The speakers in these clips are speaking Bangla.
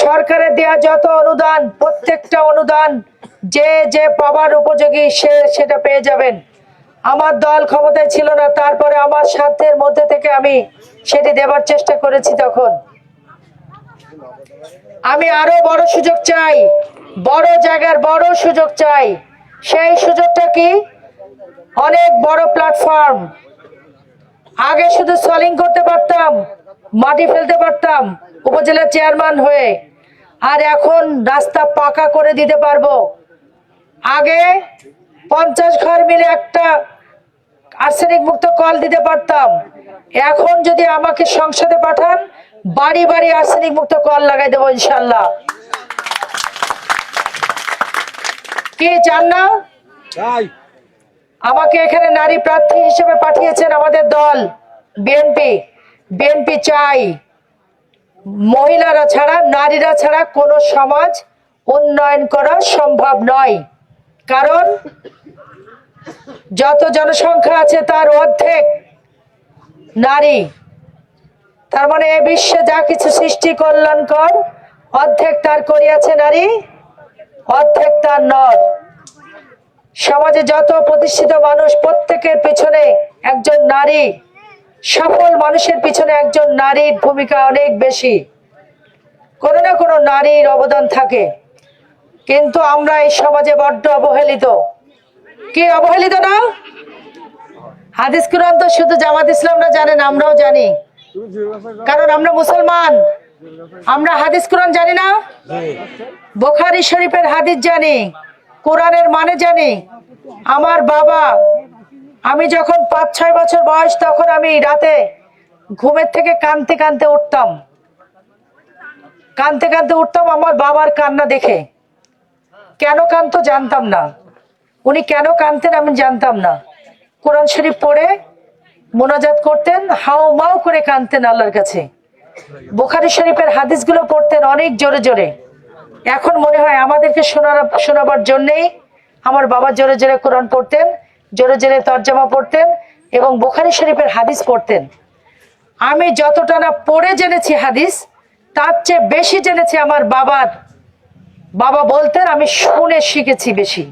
সরকারের দেয়া যত অনুদান, প্রত্যেকটা অনুদান, যে যে পাবার উপযোগী সে সেটা পেয়ে যাবেন। আমার দল ক্ষমতায় ছিল না, তারপরে আমার সাধ্যের মধ্যে থেকে আমি সেটি দেবার চেষ্টা করেছি তখন। আমি আরও বড় সুযোগ চাই, বড় জায়গার বড় সুযোগ চাই। সেই সুযোগটা কি? অনেক বড় প্ল্যাটফর্ম আগে শুধু সলিং করতে পারতাম, মাটি ফেলতে পারতাম উপজেলা চেয়ারম্যান হয়ে আর এখন রাস্তা পাকা করে দিতে পারব। আগে পঞ্চাশ ঘর মিলে একটা আর্সেনিক মুক্ত কল দিতে পারতাম। এখন যদি আমাকে সংসদে পাঠান বাড়ি বাড়ি আর্সেনিক মুক্ত কল লাগাই দেবো ইনশাল্লাহ কে চান না? আমাকে এখানে নারী প্রার্থী হিসেবে পাঠিয়েছেন আমাদের দল বিএনপি। বিএনপি চাই। মহিলারা ছাড়া, নারীরা ছাড়া কোনো সমাজ উন্নয়ন করা সম্ভব নয়। কারণ যত জনসংখ্যা আছে তার অর্ধেক নারী। তার মানে এ বিশ্বে যা কিছু সৃষ্টি কল্যাণকর, অর্ধেক তার করিয়াছে নারী, অর্ধেক তার নর। সমাজে যত প্রতিষ্ঠিত মানুষ, প্রত্যেকের পেছনে একজন নারী। সফল মানুষের পিছনে একজন নারীর ভূমিকা অনেক বেশি। কোনো না কোনো নারীর অবদান থাকে। কিন্তু আমরা এই সমাজে বড্ড অবহেলিত। কি অবহেলিত না? হাদিস কুরআন তো শুধু জামাত ইসলামরা জানেন, আমরাও জানি। কারণ আমরা মুসলমান। আমরা হাদিস কুরআন জানি না? বোখারি শরীফের হাদিস জানি। কোরআনের মানে জানি। আমার বাবা আমি যখন পাঁচ, ছয় বছর বয়স, তখন আমি রাতে ঘুমের থেকে কানতে কানতে উঠতাম। কানতে কানতে উঠতাম আমার বাবার কান্না দেখে। কেন কানতো জানতাম না। উনি কেন কানতেন আমি জানতাম না। কোরআন শরীফ পড়ে মোনাজাত করতেন, হাও মাও করে কানতেন আল্লাহর কাছে। বোখারি শরীফের হাদিসগুলো পড়তেন অনেক জোরে জোরে। এখন মনে হয় আমাদেরকে শোনার, শোনাবার জন্যেই আমার বাবা জোরে জোরে কোরআন পড়তেন। জোরে জোরে তর্জমা পড়তেন এবং বুখারি শরীফের হাদিস পড়তেন। আমি যতটা না পড়ে জেনেছি হাদিস, তার চেয়ে বেশি জেনেছি আমার বাবার। বাবা বলতেন, আমি শুনে শিখেছি বেশি।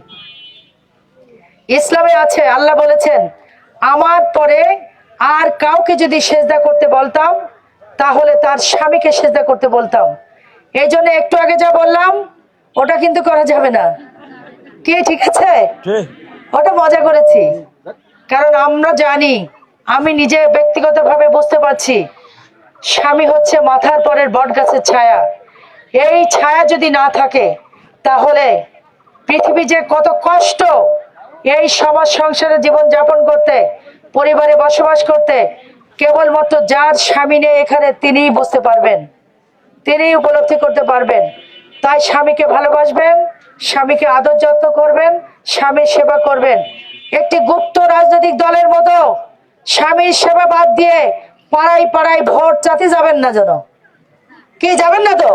ইসলামে আছে, আল্লাহ বলেছেন, আমার পরে আর কাউকে যদি সেজদা করতে বলতাম, তাহলে তার স্বামীকে সেজদা করতে বলতাম। এই জন্য একটু আগে যা বললাম, ওটা কিন্তু করা যাবে না। কি, ঠিক আছে? ওটা মজা করেছি। কারণ আমরা জানি, আমি নিজে ব্যক্তিগতভাবে বুঝতে পারছি, স্বামী হচ্ছে মাথার পরের বট গাছের ছায়া। এই ছায়া যদি না থাকে, তাহলে পৃথিবী যে কত কষ্ট এই সমাজ সংসারে জীবন যাপন করতে, পরিবারে বসবাস করতে, কেবলমাত্র যার স্বামী নেই এখানে তিনিই বুঝতে পারবেন তিনি উপলব্ধি করতে পারবেন। তাই স্বামীকে ভালোবাসবেন, স্বামীকে আদর যত্ন করবেন স্বামীর সেবা করবেন। একটি গুপ্ত রাজনৈতিক দলের মতো স্বামীর সেবা বাদ দিয়ে পাড়ায় পাড়ায় ভোট চাতে যাবেন না যেন। কে যাবেন না তো?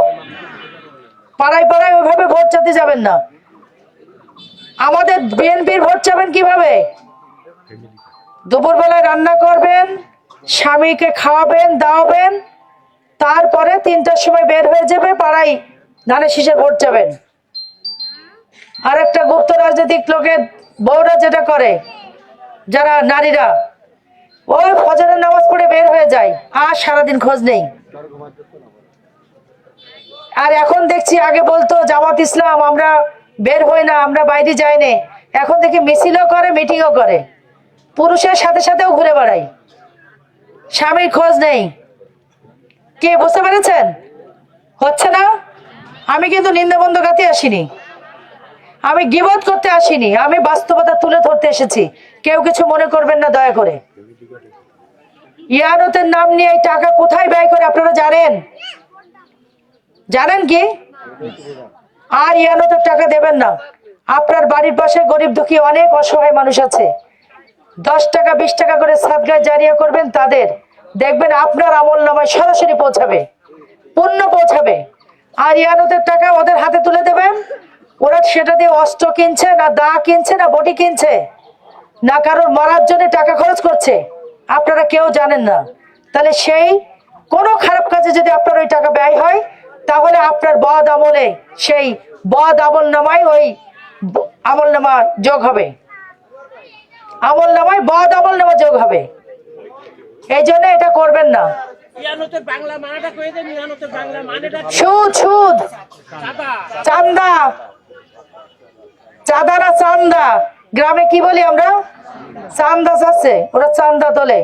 পাড়ায় পাড়ায় ওইভাবে ভোট চাতে যাবেন না। আমাদের বিএনপির ভোট চাবেন কীভাবে? দুপুরবেলায় রান্না করবেন, স্বামীকে খাওয়াবেন, দাওয়াবেন, তারপরে তিনটার সময় বের হয়ে যাবে, পাড়ায় ধানের শীষে ভোট যাবেন আর একটা গুপ্ত রাজনৈতিক লোকের বউরা যেটা করে, যারা নারীরা, ওই ফজরের নামাজ পড়ে বের হয়ে যায়, আর সারাদিন খোঁজ নেই। আর এখন দেখছি, আগে বলতো, জামাত ইসলাম, আমরা বের হই না, আমরা বাইরে যাই না। এখন দেখি মিছিলও করে, মিটিংও করে। পুরুষের সাথে সাথেও ঘুরে বেড়াই। স্বামীর খোঁজ নেই। কে, বুঝতে পেরেছেন? হচ্ছে না? আমি কিন্তু নিন্দবন্ধ গাতে আসিনি। আমি গিবত করতে আসিনি, আমি বাস্তবতা তুলে ধরতে এসেছি। কেউ কিছু মনে করবেন না, দয়া করে। ইয়ানতের নাম নিয়ে এই টাকা কোথায় ব্যয় করে, আপনারা জানেন? জানেন কি? আর ইয়ানতের টাকা দেবেন না। আপনার বাড়ির পাশে গরিব দুঃখী অনেক অসহায় মানুষ আছে। দশ টাকা, বিশ টাকা করে সাদগায় জারিয়া করবেন তাদের। দেখবেন আপনার আমল নামায় সরাসরি পৌঁছাবে। পণ্য পৌঁছাবে। আর ইয়ানতের টাকা ওদের হাতে তুলে দেবেন? ওরা সেটা দিয়ে অস্ত্র কিনছে না দা কিনছে না বটি কিনছে না কারোর মারার জন্য টাকা খরচ করছে আপনারা কেউ জানেন না। তাহলে সেই কোনো খারাপ কাজে যদি আপনার ওই টাকা ব্যয় হয় তাহলে আপনার বদ আমলে সেই বদ আমল নামায় ওই আমল নামা যোগ হবে। আমল নামায় বদ আমল নামা যোগ হবে। এই জন্য এটা করবেন না? সুদ সুদ। চান্দা চাঁদা না চান্দা। গ্রামে কি বলি আমরা? চান্দা চাচ্ছে ওরা চান্দা তোলে